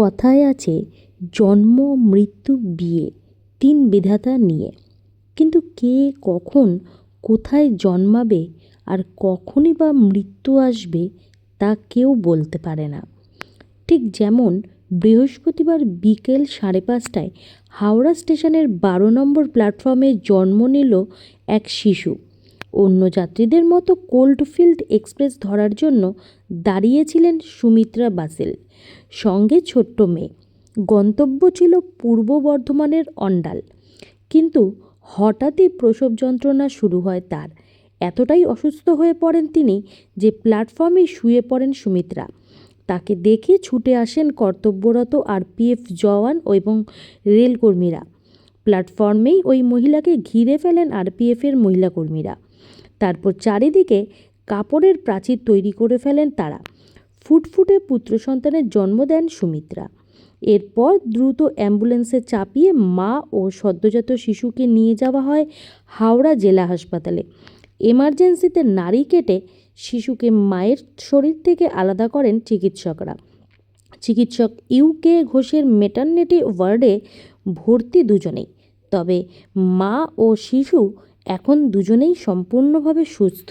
কথায় আছে, জন্ম, মৃত্যু, বিয়ে, তিন বিধাতা নিয়ে। কিন্তু কে কখন কোথায় জন্মাবে আর কখনই বা মৃত্যু আসবে তা কেউ বলতে পারে না। ঠিক যেমন বৃহস্পতিবার বিকেল সাড়ে পাঁচটায় হাওড়া স্টেশনের বারো নম্বর প্ল্যাটফর্মে জন্ম নিল এক শিশু। অন্য যাত্রীদের মতো কোল্ডফিল্ড এক্সপ্রেস ধরার জন্য দাঁড়িয়েছিলেন সুমিত্রা বাসেল, সঙ্গে ছোট্ট মেয়ে। গন্তব্য ছিল পূর্ব বর্ধমানের অন্ডাল। কিন্তু হঠাৎই প্রসব যন্ত্রণা শুরু হয় তার। এতটাই অসুস্থ হয়ে পড়েন তিনি যে প্ল্যাটফর্মে শুয়ে পড়েন সুমিত্রা। তাকে দেখে ছুটে আসেন কর্তব্যরত আরপিএফ জওয়ান এবং রেলকর্মীরা। প্ল্যাটফর্মেই ওই মহিলাকে ঘিরে ফেলেন আরপিএফের মহিলা কর্মীরা তারপর চারিদিকে কাপড়ের প্রাচীর তৈরি করে ফেলেন তারা। ফুটফুটে পুত্র সন্তানের জন্ম দেন সুমিত্রা। এরপর দ্রুত অ্যাম্বুলেন্সে চাপিয়ে মা ও সদ্যজাত শিশুকে নিয়ে যাওয়া হয় হাওড়া জেলা হাসপাতালে। এমার্জেন্সিতে নারী কেটে শিশুকে মায়ের শরীর থেকে আলাদা করেন চিকিৎসকরা। চিকিৎসক ইউকে ঘোষের মেটার্নিটি ওয়ার্ডে ভর্তি দুজনেই। তবে মা ও শিশু এখন দুজনেই সম্পূর্ণভাবে সুস্থ।